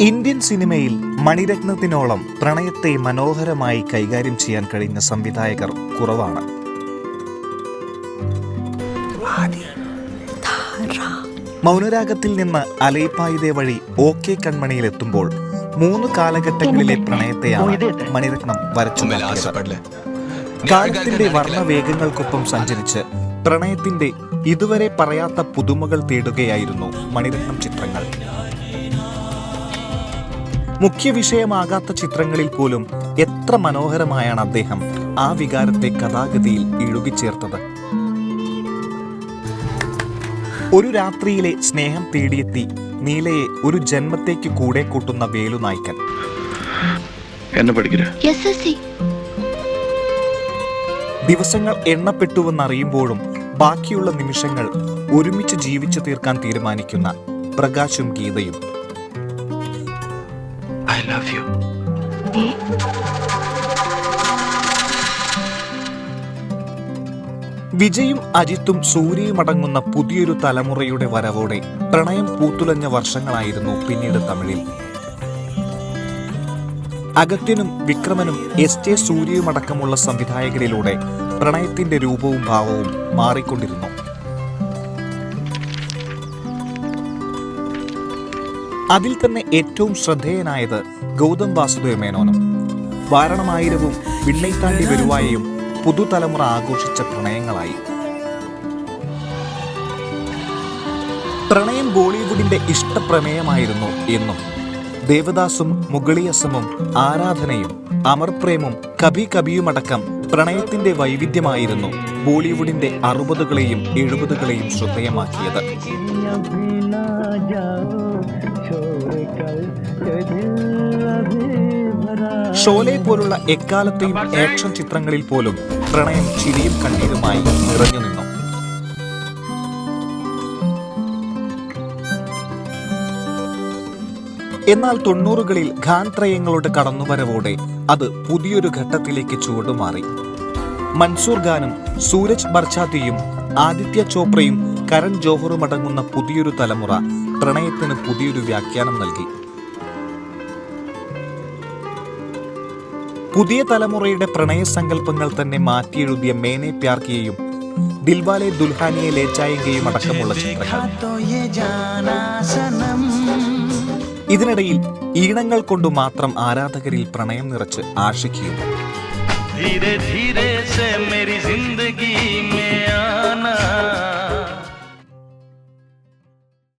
Indian സിനിമയിൽ മണിരത്നത്തിനോളം പ്രണയത്തെ മനോഹരമായി കൈകാര്യം ചെയ്യാൻ കഴിയുന്ന സംവിധായകർ കുറവാണ്. മൗനരാഗത്തിൽ നിന്ന് അലയിപ്പായുതേ വഴി ഓക്കെ കൺമണിയിലെത്തുമ്പോൾ മൂന്ന് കാലഘട്ടങ്ങളിലെ പ്രണയത്തെയാണ് മണിരത്നം വരച്ചു കാലത്തിന്റെ വർണവേഗങ്ങൾക്കൊപ്പം സഞ്ചരിച്ച് പ്രണയത്തിന്റെ ഇതുവരെ പറയാത്ത പുതുമകൾ തേടുകയായിരുന്നു മണിരത്നം ചിത്രങ്ങൾ. മുഖ്യ വിഷയമാകാത്ത ചിത്രങ്ങളിൽ പോലും എത്ര മനോഹരമായാണ് അദ്ദേഹം ആ വികാരത്തെ കഥാഗതിയിൽ ഇഴുകിച്ചേർത്തത്. ഒരു രാത്രിയിലെ സ്നേഹം തേടിയെത്തി നീലയെ ഒരു ജന്മത്തേക്ക് കൂടെ കൂട്ടുന്ന വേലു നായ്ക്കൻ ദിവസങ്ങൾ എണ്ണപ്പെട്ടുവെന്നറിയുമ്പോഴും ബാക്കിയുള്ള നിമിഷങ്ങൾ ഒരുമിച്ച് ജീവിച്ചു തീർക്കാൻ തീരുമാനിക്കുന്ന പ്രകാശും ഗീതയും. I love you. വിജയും അജിത്തും സൂര്യയും അടങ്ങുന്ന പുതിയൊരു തലമുറയുടെ വരവോടെ പ്രണയം പൂത്തുലഞ്ഞ വർഷങ്ങളായിരുന്നു പിന്നീട് തമിഴിൽ. അഗത്യനും വിക്രമനും എസ് ജെ സൂര്യയുമടക്കമുള്ള സംവിധായകരിലൂടെ പ്രണയത്തിന്റെ രൂപവും ഭാവവും മാറിക്കൊണ്ടിരുന്നു. അതിൽ തന്നെ ഏറ്റവും ശ്രദ്ധേയനായത് ഗൗതം വാസുദേവ മേനോനും. വാരണമായിരവും വിണ്ണൈത്താണ്ടി വരുവായയും പുതുതലമുറ ആഘോഷിച്ച പ്രണയങ്ങളായി. പ്രണയം ബോളിവുഡിന്റെ ഇഷ്ടപ്രമേയമായിരുന്നു എന്നും ദേവദാസും മുഗളിയസമും ആരാധനയും അമർപ്രേമും കഭി കഭിയുമടക്കം പ്രണയത്തിന്റെ വൈവിധ്യമായിരുന്നു ബോളിവുഡിന്റെ അറുപതുകളെയും എഴുപതുകളെയും ശ്രദ്ധേയമാക്കിയത്. ഷോലെ പോലുള്ള എക്കാലത്തെയും ആക്ഷൻ ചിത്രങ്ങളിൽ പോലും പ്രണയം ചിരിയും കണ്ണീരുമായി നിറഞ്ഞു നിന്നു. എന്നാൽ തൊണ്ണൂറുകളിൽ ഖാൻത്രയങ്ങളുടെ കടന്നുവരവോടെ അത് പുതിയൊരു ഘട്ടത്തിലേക്ക് ചുവടുമാറി. മൻസൂർ ഖാനും സൂരജ് ബർച്ചാത്തിയും ആദിത്യ ചോപ്രയും കരൺ ജോഹറും അടങ്ങുന്ന പുതിയൊരു തലമുറ പ്രണയത്തിന് പുതിയൊരു വ്യാഖ്യാനം നൽകി. പുതിയ തലമുറയുടെ പ്രണയ സങ്കല്പങ്ങൾ തന്നെ മാറ്റിയെഴുതിയ മേനെ പ്യാർക്കിയെയും ദിൽവാലെ ദുൽഹാനിയെ ലേച്ചായെങ്കിലും അടക്കമുള്ള ചിത്രങ്ങൾ. ഇതിനിടയിൽ ഈണങ്ങൾ കൊണ്ട് മാത്രം ആരാധകരിൽ പ്രണയം നിറച്ച് ആഷിക്കുകയും